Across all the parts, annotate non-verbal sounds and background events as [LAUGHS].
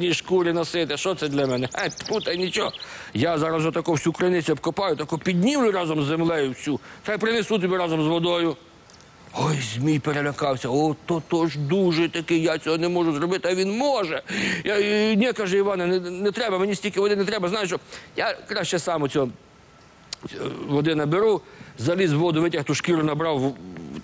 ні шкурі носити. Що це для мене? Ай, тьфу, та й нічого. Я зараз отаку всю криницю обкопаю, таку піднімлю разом з землею всю. Та й принесу тобі разом з водою. Ой, Змій перелякався. О, то, то ж дуже такий, я цього не можу зробити, а він може. Я, е, ні, каже Іване, не, не треба, мені стільки води не треба. Знаєш, що я краще сам у цього води наберу, заліз в воду, витяг ту шкіру, набрав,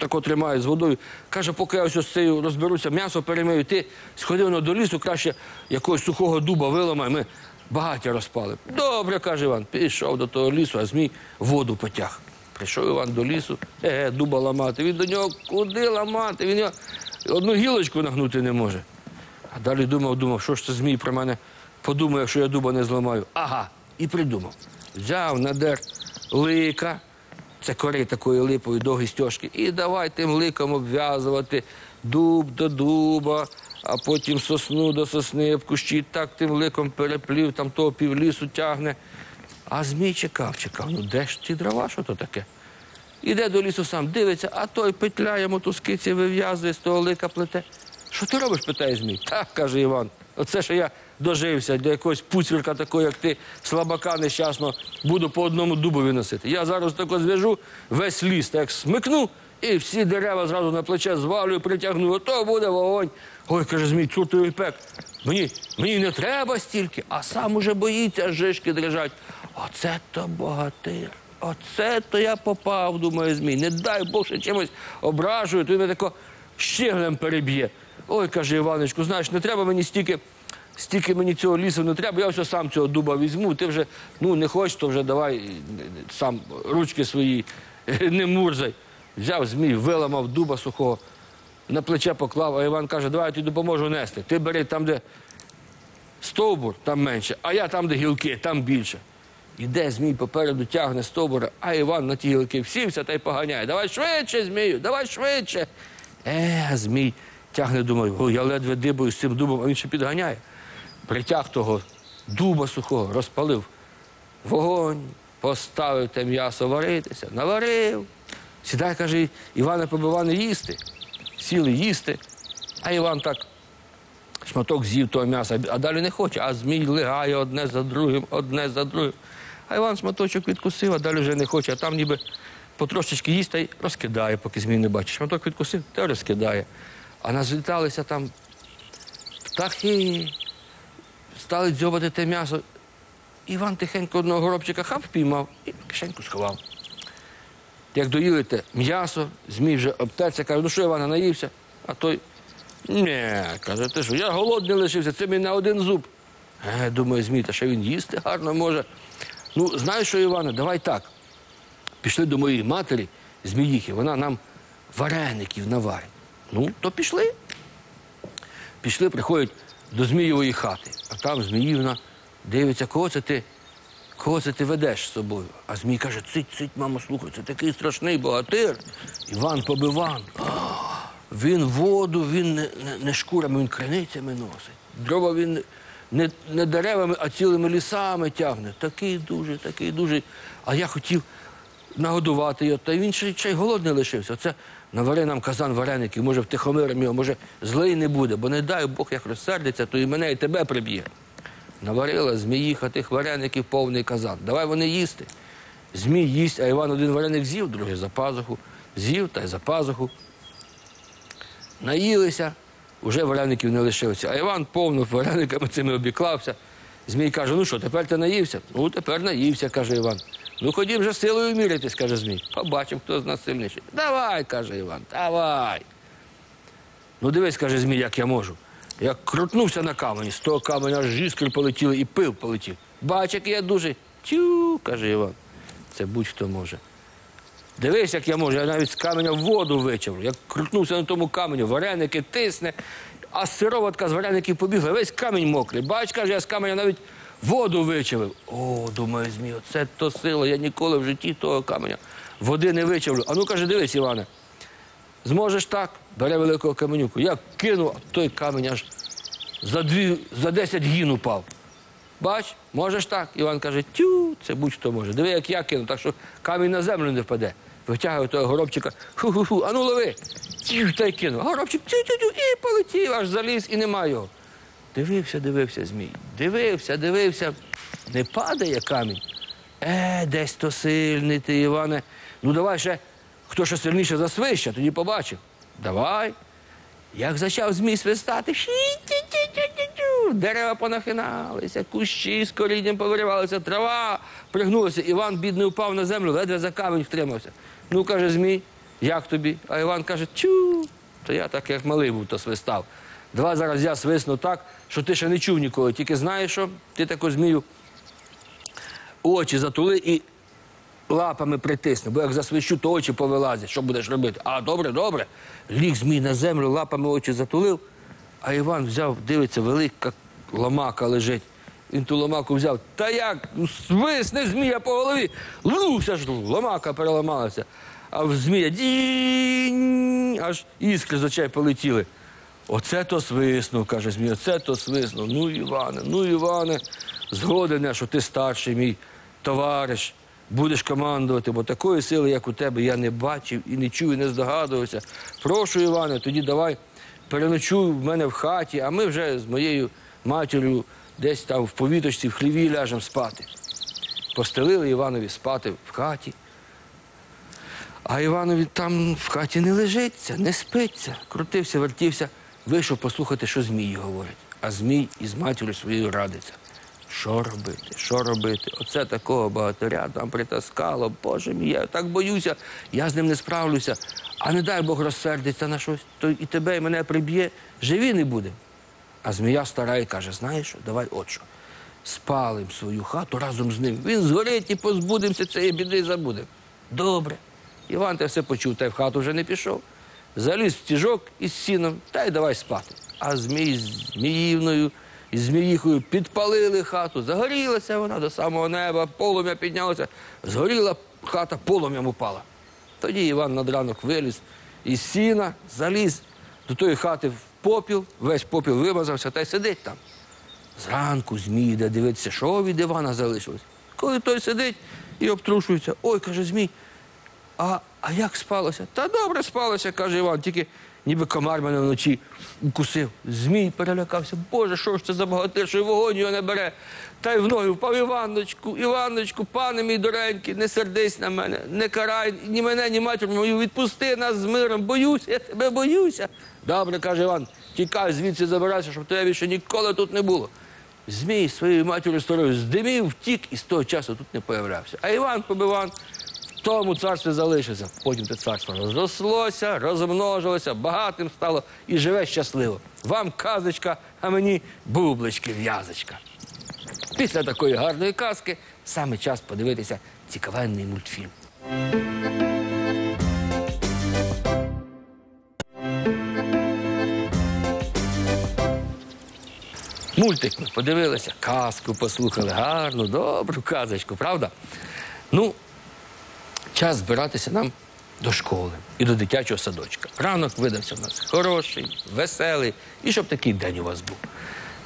тако тримаю з водою. Каже, поки я ось з цією розберуся, м'ясо перемию, ти сходи воно до лісу, краще якогось сухого дуба виламай, ми багаття розпали. Добре, каже Іван, пішов до того лісу, а змій воду потяг. Прийшов Іван до лісу, е, дуба ламати. Він до нього куди ламати? Він його одну гілочку нагнути не може. А далі думав, думав, що ж це змій про мене подумає, що я дуба не зламаю. Ага, і придумав. Взяв, надер лика, це кори такої липової довгі стяжки, і давай тим ликом обв'язувати дуб до дуба, а потім сосну до сосни в кущі, так тим ликом переплів, там того півлісу тягне. А змій чекав, чекав. Ну де ж ті дрова, що то таке? Іде до лісу сам, дивиться, а той петляє мотузкиці, вив'язує з того лика плете. Що ти робиш? питає Змій. Так, каже Іван. Оце що я дожився до якогось пуцвірка такого, як ти, слабака нещасно, буду по одному дубові носити. Я зараз тако зв'яжу весь ліс, так смикну, і всі дерева зразу на плече звалю, притягну, ото буде вогонь. Ой, каже Змій, цуртовий пек. Мені, мені не треба стільки, а сам уже боїться, жишки дрижать. Оце то богатир. Оце то я попав, думає Змій. Не дай Бог ще чимось ображую, то він тако щеглем переб'є. Ой, каже Іваночку, знаєш, не треба мені стільки, стільки мені цього лісу не треба, я все сам цього дуба візьму. Ти вже ну не хочеш, то вже давай е, сам ручки свої е, не мурзай. Взяв змій, виламав дуба сухого, на плече поклав, а Іван каже, давай я тобі допоможу нести. Ти бери там, де стовбур, там менше, а я там, де гілки, там більше. Іде змій попереду тягне стовбура, а Іван на ті гілки всівся та й поганяє. Давай швидше, змію, давай швидше. Е, змій тягне, думає, о, я ледве дибою з цим дубом, а він ще підганяє. Притяг того дуба сухого, розпалив вогонь, поставив те м'ясо варитися, наварив. Сідай, каже, Іване побиване їсти. Сіли їсти. А Іван так шматок з'їв того м'яса, а далі не хоче, а змій лигає одне за другим, одне за другим. А Іван шматочок відкусив, а далі вже не хоче, а там ніби потрошечки їсть та й розкидає, поки змій не бачить. Шматок відкусив, та розкидає. А назліталися там птахи, стали дзьобати те м'ясо. Іван тихенько одного горобчика хап впіймав і кишеньку сховав. Як доїли те м'ясо, змій вже обтерся, каже, ну що, Івана, наївся? А той ні, каже, ти що, я голодний лишився, це мені на один зуб. Е, думаю, Змій, та ще він їсти гарно може. Ну, знаєш що, Іване, давай так. Пішли до моєї матері, Зміїхи, вона нам вареників наварить. Ну, то пішли. Пішли, приходять до Змієвої хати, а там Зміївна дивиться, кого це ти, кого це ти ведеш з собою. А Змій каже, цить, цить, мамо, слухай, це такий страшний богатир. Іван побиван. Він воду, він не, не, не шкурами, він криницями носить. Дрова він не, не деревами, а цілими лісами тягне. Такий дуже, такий дуже. А я хотів нагодувати його, та він ще, й голодний лишився. Це навари нам казан вареників, може, втихомиримо його, може, злий не буде, бо не дай Бог, як розсердиться, то і мене, і тебе приб'є. Наварила зміїха тих вареників повний казан. Давай вони їсти. Змій їсть, а Іван один вареник з'їв, другий за пазуху. З'їв та й за пазуху. Наїлися, вже вареників не лишилося. А Іван повно варениками цими обіклався. Змій каже: ну що, тепер ти наївся? Ну, тепер наївся, каже Іван. Ну ходім вже силою мірятись, каже Змій. Побачимо, хто з нас сильніший. Давай, каже Іван, давай. Ну дивись, каже Змій, як я можу. Я крутнувся на камені, з того каменя аж іскри полетіли і пил полетів. Бач, який я дуже. Тю, каже Іван. Це будь-хто може. Дивись, як я можу, я навіть з каменя воду вичавлю. Я крутнувся на тому каменю, вареники тисне, а сироватка з вареників побігла, весь камінь мокрий. Бач, каже, я з каменя навіть воду вичавив. О, думаю, Змій, це то сила, я ніколи в житті того каменя води не вичавлю. А ну каже, дивись, Іване, зможеш так, бере великого каменюку. Я кинув, а той камінь аж за, дві, за 10 гін упав. Бач, можеш так? Іван каже, тю, це будь-хто може. Диви, як я кину, так що камінь на землю не впаде. Витягує того горобчика, ху-ху-ху, ану лови. Тю, та й кинув. Горобчик тю-тю-тю, і полетів, аж заліз, і нема його. Дивився, дивився Змій. Дивився, дивився. Не падає камінь. Е, десь то сильний ти, Іване. Ну давай ще, хто ще сильніше засвище, тоді побачив. Давай. Як почав змій свистати, дерева понахиналися, кущі з корінням повиривалися, трава пригнулася. Іван, бідний, упав на землю, ледве за камінь втримався. Ну, каже Змій, як тобі? А Іван каже, чу. То я так, як малий був, то свистав. Два зараз я свисну так, що ти ще не чув ніколи. Тільки знаєш, що ти таку змію очі затули і лапами притисне, бо як засвищу, то очі повилазять. Що будеш робити? А добре, добре. Ліг змій на землю, лапами очі затулив, а Іван взяв, дивиться, велика ломака лежить. Він ту ломаку взяв. Та як свисне змія по голові. Лунувся ж ломака переламалася. А в змія аж іскри з очей полетіли. Оце то свиснув, каже Змій, оце то свиснув. Ну, Іване, ну, Іване, згоден що ти старший мій товариш, будеш командувати, бо такої сили, як у тебе, я не бачив і не чув, і не здогадувався. Прошу, Іване, тоді давай переночуй в мене в хаті, а ми вже з моєю матір'ю десь там в повіточці, в хліві ляжемо спати. Постелили Іванові спати в хаті. А Іванові там в хаті не лежиться, не спиться. Крутився, вертівся, вийшов послухати, що Змій говорить. А Змій із матір'ю своєю радиться. Що робити? Що робити? Оце такого багатиря там притаскало. Боже мій, я так боюся, я з ним не справлюся. А не дай Бог розсердиться на щось, то і тебе, і мене приб'є, живі не буде. А змія стара і каже: знаєш що, давай от що. Спалим свою хату разом з ним. Він згорить і позбудемося цієї біди і забудемо. Добре. Іван те все почув, та й в хату вже не пішов. Заліз в тіжок із сіном та й давай спати. А змій з зміївною і зміїхою підпалили хату, загорілася вона до самого неба, полум'я піднялося, згоріла хата, полум'ям упала. Тоді Іван над ранок виліз із сіна, заліз до тої хати в попіл, весь попіл вимазався та й сидить там. Зранку Змій йде дивитися, що від Івана залишилось. Коли той сидить і обтрушується, ой, каже Змій, а, а як спалося? Та добре спалося, каже Іван, тільки ніби комар мене вночі укусив. Змій перелякався. Боже, що ж це за богатир, що вогонь його не бере. Та й в ноги впав Іваночку, Іваночку, пане мій доренький, не сердись на мене, не карай ні мене, ні матір мою, відпусти нас з миром, боюся, я тебе боюся. Добре, каже Іван, тікай звідси забирайся, щоб тебе більше ніколи тут не було. Змій своєю матір'ю старою здимів, втік і з того часу тут не появлявся. А Іван побиван тому царстві залишився. Потім те царство розрослося, розмножилося, багатим стало і живе щасливо. Вам казочка, а мені бублички в'язочка. Після такої гарної казки саме час подивитися цікавенний мультфільм. Мультик ми подивилися, казку послухали, гарну, добру казочку, правда? Ну, час збиратися нам до школи і до дитячого садочка. Ранок видався в нас хороший, веселий, і щоб такий день у вас був.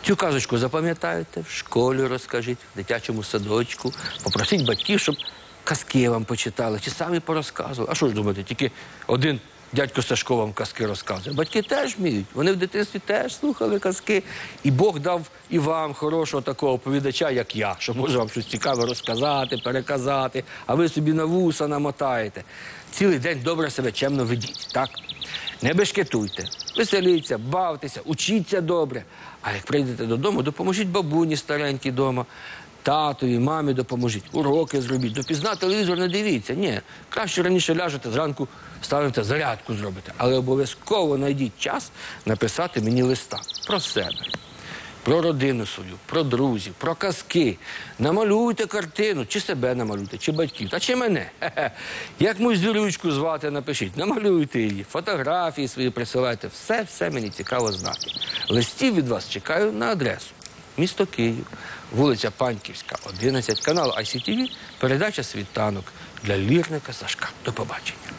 Цю казочку запам'ятаєте, в школі розкажіть, в дитячому садочку, попросіть батьків, щоб казки вам почитали, чи самі порозказували. А що ж думаєте, тільки один дядько Сашко вам казки розказує. Батьки теж вміють. Вони в дитинстві теж слухали казки. І Бог дав і вам хорошого такого оповідача, як я, що може вам щось цікаве розказати, переказати, а ви собі на вуса намотаєте. Цілий день добре себе чемно ведіть, так? Не бешкетуйте, веселіться, бавтеся, учіться добре. А як прийдете додому, допоможіть бабуні старенькій вдома, татові, мамі допоможіть, уроки зробіть. Допізна телевізор не дивіться. Ні, краще раніше ляжете зранку, ставите зарядку зробите. Але обов'язково знайдіть час написати мені листа про себе про родину свою, про друзів, про казки. Намалюйте картину, чи себе намалюйте, чи батьків, та чи мене. [LAUGHS] Як мою звірючку звати, напишіть, намалюйте її, фотографії свої присилайте. Все, все мені цікаво знати. Листів від вас чекаю на адресу. Місто Київ, вулиця Паньківська, 11, канал ICTV, передача Світанок для лірника Сашка. До побачення.